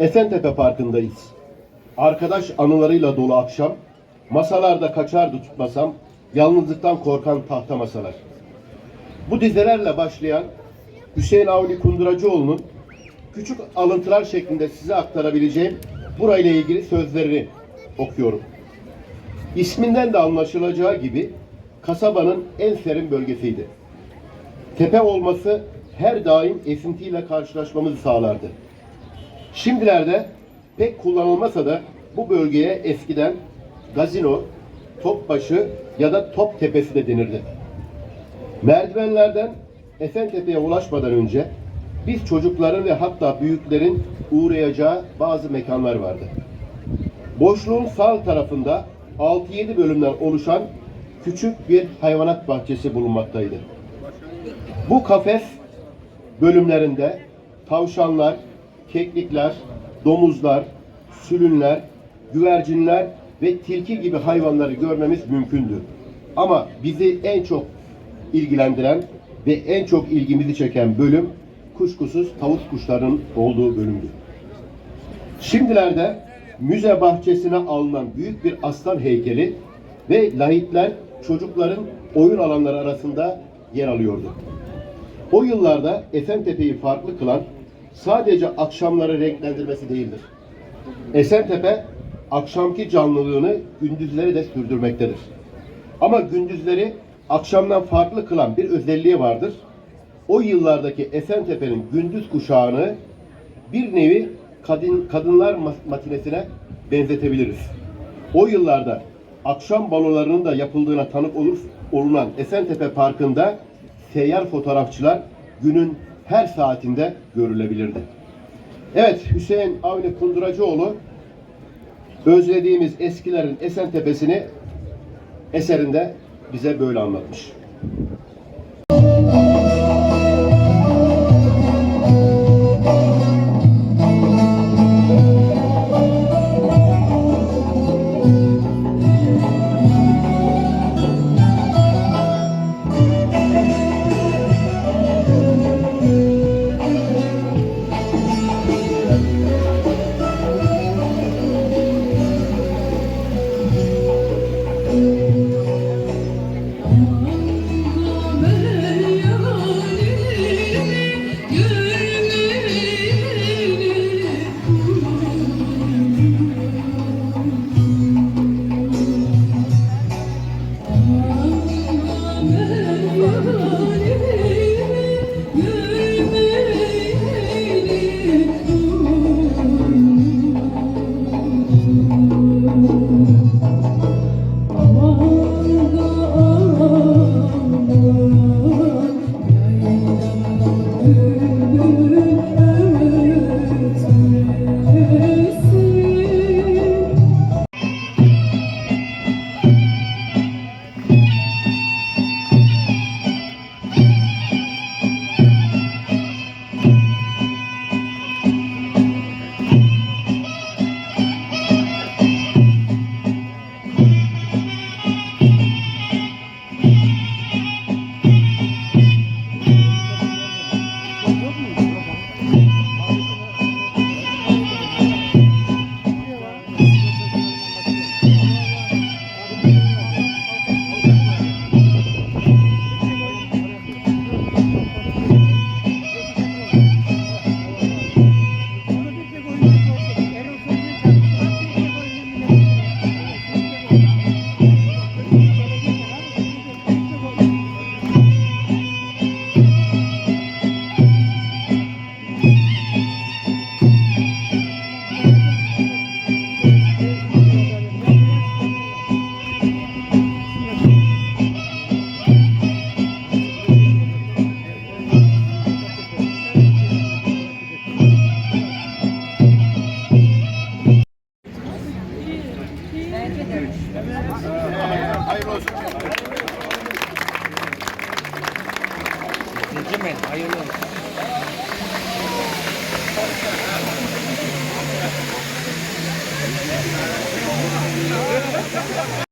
Esentepe Parkı'ndayız. Arkadaş anılarıyla dolu akşam, masalarda kaçardı tutmasam, yalnızlıktan korkan tahta masalar. Bu dizelerle başlayan Hüseyin Avni Kunduracıoğlu'nun küçük alıntılar şeklinde size aktarabileceğim burayla ilgili sözlerini okuyorum. İsminden de anlaşılacağı gibi kasabanın en serin bölgesiydi. Tepe olması her daim esintiyle karşılaşmamızı sağlardı. Şimdilerde pek kullanılmasa da bu bölgeye eskiden gazino, topbaşı ya da top tepesi de denirdi. Merdivenlerden Esentepe'ye ulaşmadan önce biz çocukların ve hatta büyüklerin uğrayacağı bazı mekanlar vardı. Boşluğun sağ tarafında 6-7 bölümden oluşan küçük bir hayvanat bahçesi bulunmaktaydı. Bu kafes bölümlerinde tavşanlar, keklikler, domuzlar, sülünler, güvercinler ve tilki gibi hayvanları görmemiz mümkündü. Ama bizi en çok ilgilendiren ve en çok ilgimizi çeken bölüm kuşkusuz tavus kuşlarının olduğu bölümdü. Şimdilerde müze bahçesine alınan büyük bir aslan heykeli ve lahitler çocukların oyun alanları arasında yer alıyordu. O yıllarda Esentepe'yi farklı kılan sadece akşamları renklendirmesi değildir. Esentepe akşamki canlılığını gündüzleri de sürdürmektedir. Ama gündüzleri akşamdan farklı kılan bir özelliği vardır. O yıllardaki Esentepe'nin gündüz kuşağını bir nevi kadın, kadınlar matinesine benzetebiliriz. O yıllarda akşam balolarının da yapıldığına tanık olur, olunan Esentepe Parkı'nda seyyar fotoğrafçılar günün her saatinde görülebilirdi. Evet, Hüseyin Avni Kunduracıoğlu özlediğimiz eskilerin Esentepe'sini eserinde bize böyle anlatmış. Hayırlı olsun. Hayırlı olsun.